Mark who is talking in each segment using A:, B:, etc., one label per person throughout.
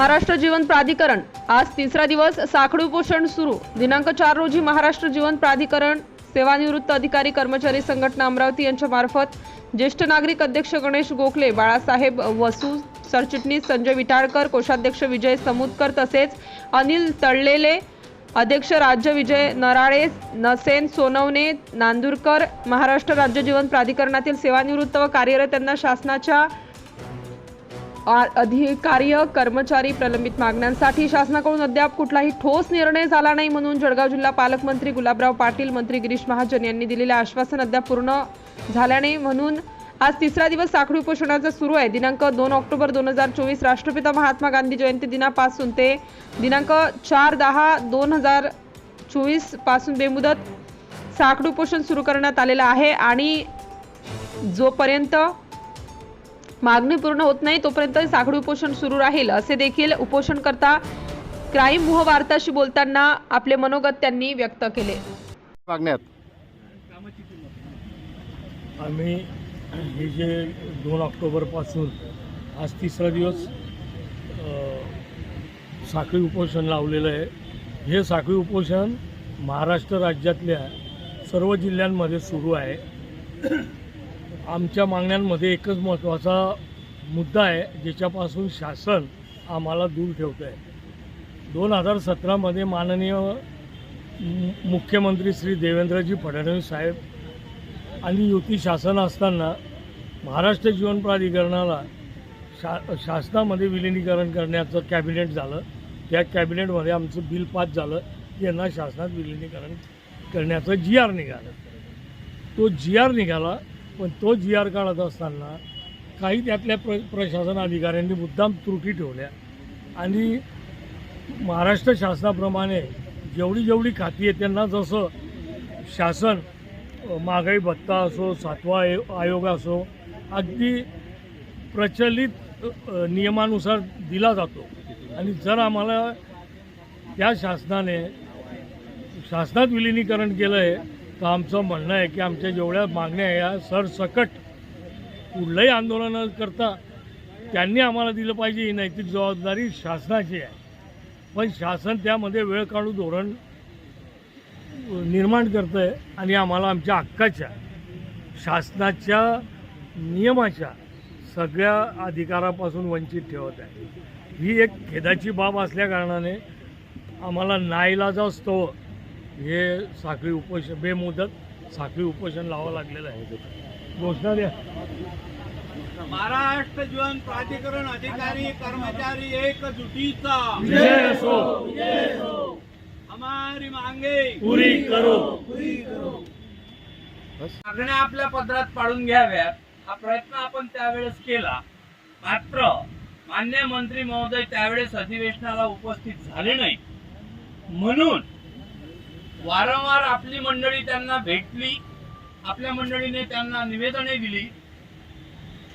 A: महाराष्ट्र जीवन प्राधिकरण. आज तिसरा दिवस साखळी उपोषण सुरू. दिनांक चार रोजी महाराष्ट्र जीवन प्राधिकरण सेवानिवृत्त अधिकारी कर्मचारी संघटना अमरावती यांच्या मार्फत ज्येष्ठ नागरिक अध्यक्ष गणेश गोखले बाळासाहेब वसू सरचिटणीस संजय विटाळकर कोषाध्यक्ष विजय समुदकर तसेच अनिल तळलेले अध्यक्ष राज्य विजय नराळे नसेन सोनवणे नांदुरकर महाराष्ट्र राज्य जीवन प्राधिकरणातील सेवानिवृत्त व कार्यरत यांना शासनाच्या अधिकार्य कर्मचारी प्रलंबित मागण्यांसाठी शासनाकडून अद्याप कुठलाही ठोस निर्णय झाला नाही म्हणून जळगाव जिल्हा पालकमंत्री गुलाबराव पाटील मंत्री गिरीश महाजन यांनी दिलेले आश्वासन अद्याप पूर्ण झाल्याने म्हणून आज तिसरा दिवस साखळी उपोषणाचा सुरू आहे. दिनांक दोन ऑक्टोबर दोन हजार चोवीस राष्ट्रपिता महात्मा गांधी जयंती दिनापासून ते दिनांक चार दहा दोन हजार चोवीसपासून बेमुदत साखळी उपोषण सुरू करण्यात आलेलं आहे आणि जोपर्यंत मागणी पूर्ण होत नाही तोपर्यंत साखळी उपोषण सुरू राहील असे देखील उपोषणकर्ता क्राईम मोह वार्ताशी बोलताना आपले मनोगत त्यांनी व्यक्त केले.
B: मागण्यात?
C: आम्ही हे जे दोन ऑक्टोबरपासून आज तिसरा दिवस साखळी उपोषण लावलेलं आहे. हे साखळी उपोषण महाराष्ट्र राज्यातल्या सर्व जिल्ह्यांमध्ये सुरू आहे. आमच्या मागण्यांमध्ये एकच महत्त्वाचा मुद्दा आहे ज्याच्यापासून शासन आम्हाला दूर ठेवतं आहे दोन हजार सतरामध्ये माननीय मु- मुख्यमंत्री श्री देवेंद्रजी फडणवीस साहेब आणि युती शासन असताना महाराष्ट्र जीवन प्राधिकरणाला शा शासनामध्ये विलिनीकरण करण्याचं कॅबिनेट झालं. त्या कॅबिनेटमध्ये आमचं बिल पास झालं. यांना शासनात विलिनीकरण करण्याचं जी आर निघालं. तो जी आर निघाला. पण तो जी आर काढत असताना काही त्यातल्या प्र प्रशासन अधिकाऱ्यांनी मुद्दाम त्रुटी ठेवल्या. आणि महाराष्ट्र शासनाप्रमाणे जेवढी जेवढी खाती आहेत त्यांना जसं शासन महागाई भत्ता असो सातवा आयो आयोग असो अगदी प्रचलित नियमानुसार दिला जातो. आणि जर आम्हाला त्या शासनाने शासनात विलिनीकरण केलं आहे तर आमचं म्हणणं आहे की आमच्या जेवढ्या मागण्या आहे या सरसकट कुठलंही आंदोलन न करता त्यांनी आम्हाला दिलं पाहिजे ही नैतिक जबाबदारी शासनाची आहे. पण शासन त्यामध्ये वेळ काढून धोरण निर्माण करतं आहे आणि आम्हाला आमच्या हक्काच्या शासनाच्या नियमाच्या सगळ्या अधिकारापासून वंचित ठेवत आहे. ही एक खेदाची बाब असल्याकारणाने आम्हाला नाईलाजास्तव हे साखळी उपोषण बेमुदत साखळी उपोषण लावावं लागलेलं आहे. घोषणा द्या.
D: महाराष्ट्र जीवन प्राधिकरण अधिकारी कर्मचारी एकजुटीचा.
C: विजय असो.
D: हमारी मांगे.
C: पुरी करो.
D: मागण्या आपल्या पदरात पाडून घ्याव्यात. हा प्रयत्न आपण त्यावेळेस केला. मात्र मान्य मंत्री महोदय त्यावेळेस अधिवेशनाला उपस्थित झाले नाही. म्हणून वारंवार आपली मंडळी त्यांना भेटली आपल्या मंडळीने त्यांना निवेदने दिली.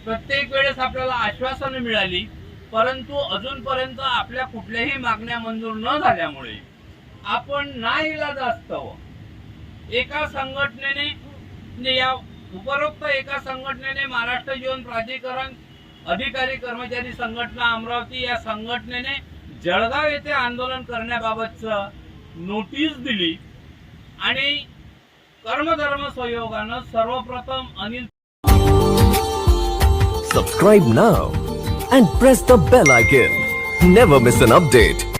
D: प्रत्येक वेळेस आपल्याला आश्वासनं मिळाली परंतु अजूनपर्यंत आपल्या कुठल्याही मागण्या मंजूर न झाल्यामुळे आपण नाईलाजास्तव एका संघटनेने म्हणजे या उपरोक्त एका संघटनेने महाराष्ट्र जीवन प्राधिकरण अधिकारी कर्मचारी संघटना अमरावती या संघटनेने जळगाव येथे आंदोलन करण्याबाबतचं नोटीस दिली. आणि कर्मधर्म स्वयोगानं सर्वप्रथम Anil
E: subscribe now and press the bell icon never miss an update